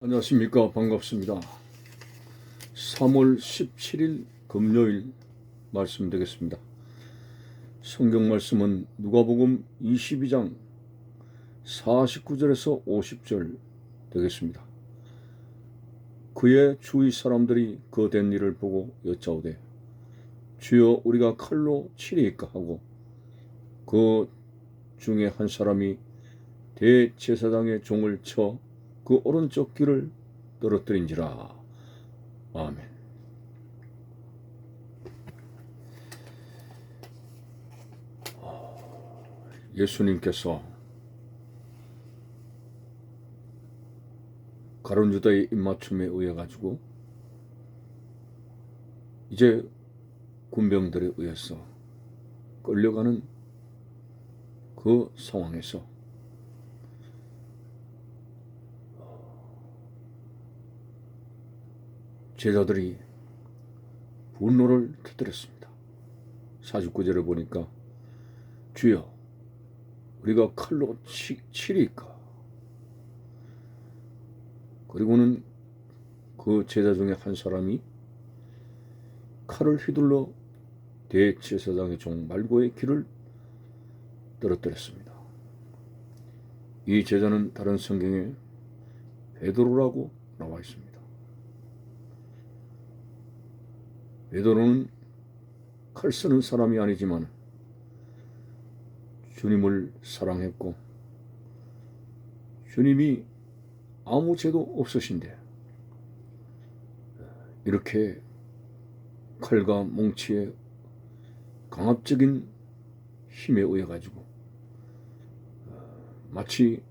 안녕하십니까. 반갑습니다. 3월 17일 금요일 말씀드리겠습니다. 성경 말씀은 누가복음 22장 49절에서 50절 되겠습니다. 그의 주위 사람들이 그 된 일을 보고 여짜오되 주여 우리가 칼로 치리이까 하고 그 중에 한 사람이 대제사장의 종을 쳐 그 오른쪽 귀를 떨어뜨린지라. 아멘. 예수님께서 가론 유다의 입맞춤에 의해 가지고 이제 군병들에 의해서 끌려가는 그 상황에서 제자들이 분노를 터뜨렸습니다. 49절을 보니까 주여 우리가 칼로 치, 치리까 그리고는 그 제자 중에 한 사람이 칼을 휘둘러 대제사장의 종 말고의 길을 떨어뜨렸습니다. 이 제자는 다른 성경에 베드로라고 나와 있습니다. 베드로는 칼 쓰는 사람이 아니지만 주님을 사랑했고 주님이 아무 죄도 없으신데 이렇게 칼과 몽치의 강압적인 힘에 의해 가지고 마치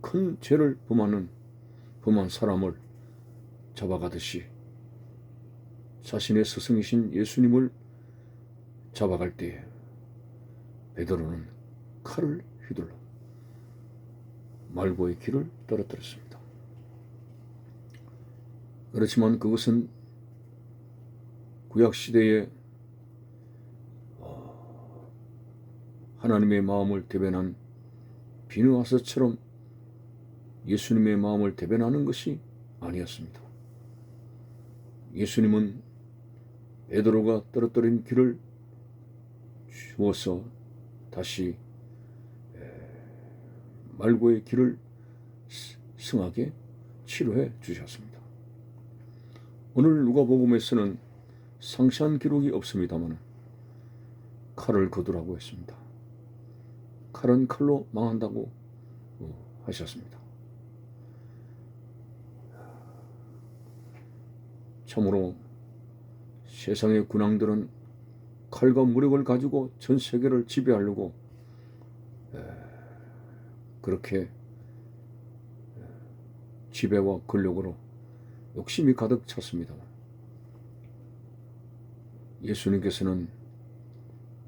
큰 죄를 범하는 범한 사람을 잡아가듯이 자신의 스승이신 예수님을 잡아갈 때에 베드로는 칼을 휘둘러 말고의 길을 떨어뜨렸습니다. 그렇지만 그것은 구약 시대에 어, 하나님의 마음을 대변한 비누아서처럼 예수님의 마음을 대변하는 것이 아니었습니다. 예수님은 베드로가 떨어뜨린 길을 주어서 다시 말고의 길을 승하게 치료해 주셨습니다. 오늘 누가복음에서는 상세한 기록이 없습니다만 칼을 거두라고 했습니다. 칼은 칼로 망한다고 하셨습니다. 참으로 세상의 군왕들은 칼과 무력을 가지고 전 세계를 지배하려고 그렇게 지배와 권력으로 욕심이 가득 찼습니다. 예수님께서는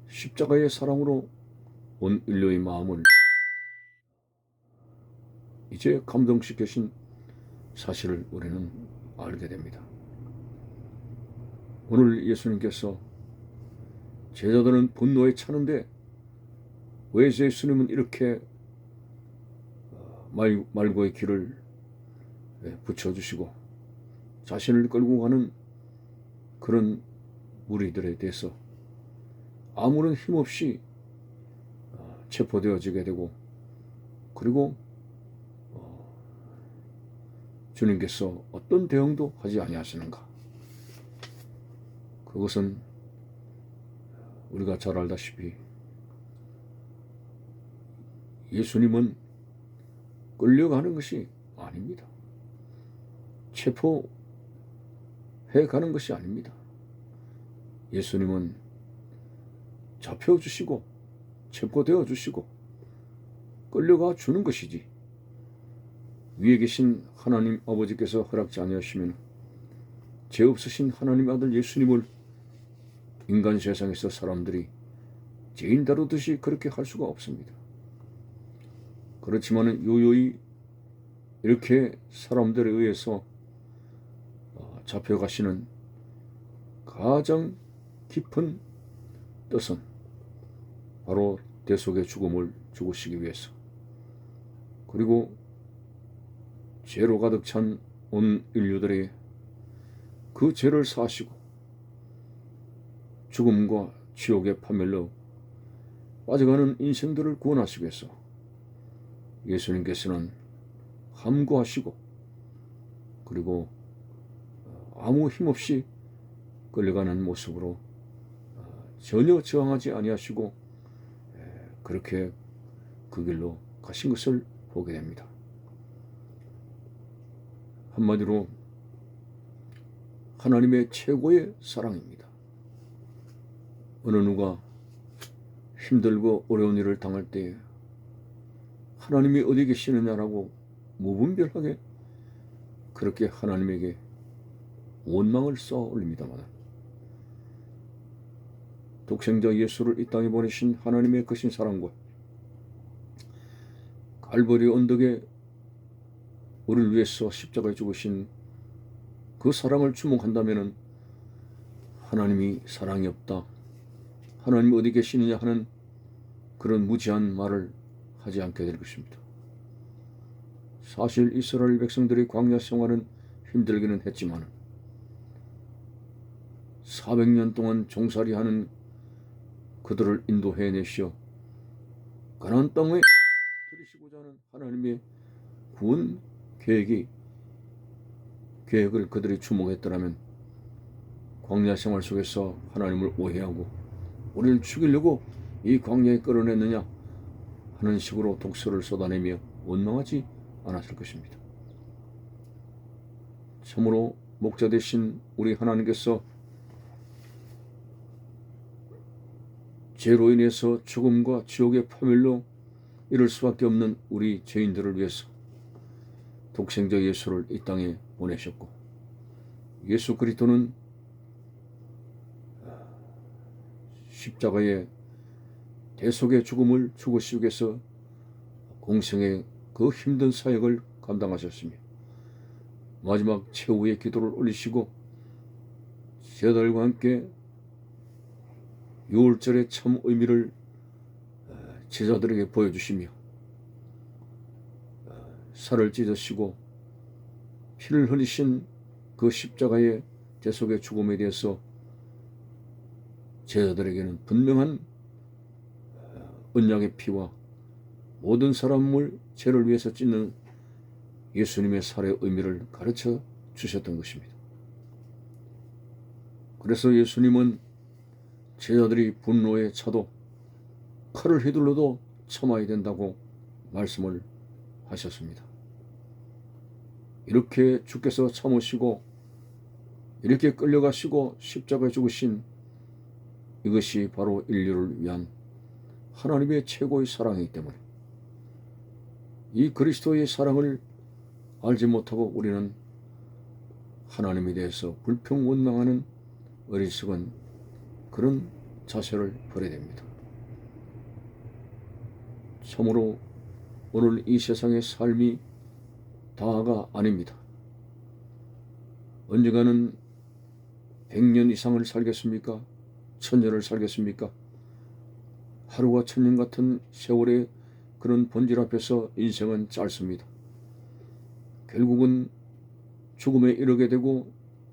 십자가의 사랑으로 온 인류의 마음을 이제 감동시키신 사실을 우리는 알게 됩니다. 오늘 예수님께서 제자들은 분노에 차는데 왜 예수님은 이렇게 어, 말, 말고의 길을 예, 붙여주시고 자신을 끌고 가는 그런 무리들에 대해서 아무런 힘없이 어, 체포되어지게 되고 그리고 어, 주님께서 어떤 대응도 하지 아니하시는가 그것은 우리가 잘 알다시피 예수님은 끌려가는 것이 아닙니다. 체포해 가는 것이 아닙니다. 예수님은 잡혀 주시고 체포되어 주시고 끌려가 주는 것이지 위에 계신 하나님 아버지께서 허락지 아니하시면 죄 없으신 하나님 아들 예수님을 인간 세상에서 사람들이 죄인 다루듯이 그렇게 할 수가 없습니다. 그렇지만 요요히 이렇게 사람들에 의해서 어, 잡혀가시는 가장 깊은 뜻은 바로 대속의 죽음을 죽으시기 위해서 그리고 죄로 가득 찬 온 인류들의 그 죄를 사시고 죽음과 지옥의 파멸로 빠져가는 인생들을 구원하시기 위해서 예수님께서는 함구하시고 그리고 아무 힘없이 끌려가는 모습으로 전혀 저항하지 아니하시고 그렇게 그 길로 가신 것을 보게 됩니다. 한마디로 하나님의 최고의 사랑입니다. 어느 누가 힘들고 어려운 일을 당할 때 하나님이 어디 계시느냐라고 무분별하게 그렇게 하나님에게 원망을 쏘아 올립니다만 독생자 예수를 이 땅에 보내신 하나님의 크신 사랑과 갈보리 언덕에 우리를 위해서 십자가에 죽으신 그 사랑을 주목한다면 하나님이 사랑이 없다. 하나님 어디 계시느냐 하는 그런 무지한 말을 하지 않게 될 것입니다. 사실 이스라엘 백성들의 광야 생활은 힘들기는 했지만 400년 동안 종살이하는 그들을 인도해 내시어 가나안 땅에 들으시고자 하는 하나님의 구원 계획이 계획을 그들이 주목했더라면 광야 생활 속에서 하나님을 오해하고 우리를 죽이려고 이 광야에 끌어냈느냐 하는 식으로 독서를 쏟아내며 원망하지 않았을 것입니다. 참으로 목자 대신 우리 하나님께서 죄로 인해서 죽음과 지옥의 파멸로 이를 수밖에 없는 우리 죄인들을 위해서 독생자 예수를 이 땅에 보내셨고 예수 그리스도는 십자가의 대속의 죽음을 죽으시기 위해서 공생의 그 힘든 사역을 감당하셨으며 마지막 최후의 기도를 올리시고 제자들과 함께 유월절의 참 의미를 제자들에게 보여주시며 살을 찢으시고 피를 흘리신 그 십자가의 대속의 죽음에 대해서 제자들에게는 분명한 언약의 피와 모든 사람을 죄를 위해서 찢는 예수님의 살의 의미를 가르쳐 주셨던 것입니다. 그래서 예수님은 제자들이 분노에 차도 칼을 휘둘러도 참아야 된다고 말씀을 하셨습니다. 이렇게 주께서 참으시고 이렇게 끌려가시고 십자가에 죽으신 이것이 바로 인류를 위한 하나님의 최고의 사랑이기 때문에 이 그리스도의 사랑을 알지 못하고 우리는 하나님에 대해서 불평 원망하는 어리석은 그런 자세를 버려야 됩니다. 참으로 오늘 이 세상의 삶이 다가 아닙니다. 언젠가는 100년 이상을 살겠습니까? 천년을 살겠습니까? 하루가 천년 같은 세월의 그런 본질 앞에서 인생은 짧습니다. 결국은 죽음에 이르게 되고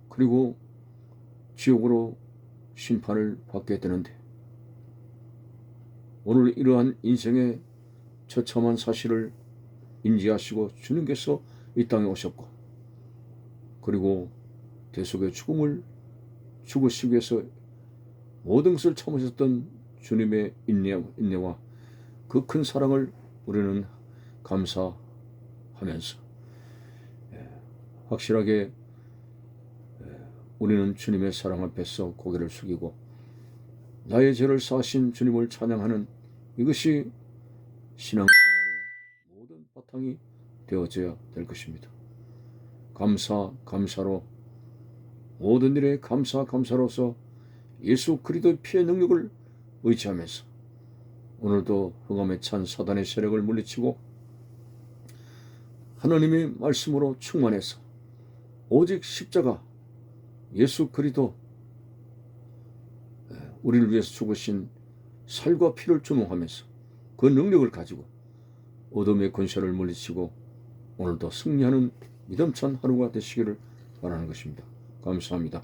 그리고 지옥으로 심판을 받게 되는데 오늘 이러한 인생의 처참한 사실을 인지하시고 주님께서 이 땅에 오셨고 그리고 대속의 죽음을 죽으시기 위해서 모든 것을 참으셨던 주님의 인내, 인내와 그 큰 사랑을 우리는 감사하면서 예, 확실하게 예, 우리는 주님의 사랑 앞에서 고개를 숙이고 나의 죄를 사신 주님을 찬양하는 이것이 신앙생활의 모든 바탕이 되어져야 될 것입니다. 감사 감사로 모든 일에 감사 감사로서 예수 그리스도의 피의 능력을 의지하면서 오늘도 흥함에 찬 사단의 세력을 물리치고 하나님의 말씀으로 충만해서 오직 십자가 예수 그리스도 우리를 위해서 죽으신 살과 피를 주목하면서 그 능력을 가지고 어둠의 권세를 물리치고 오늘도 승리하는 믿음찬 하루가 되시기를 바라는 것입니다. 감사합니다.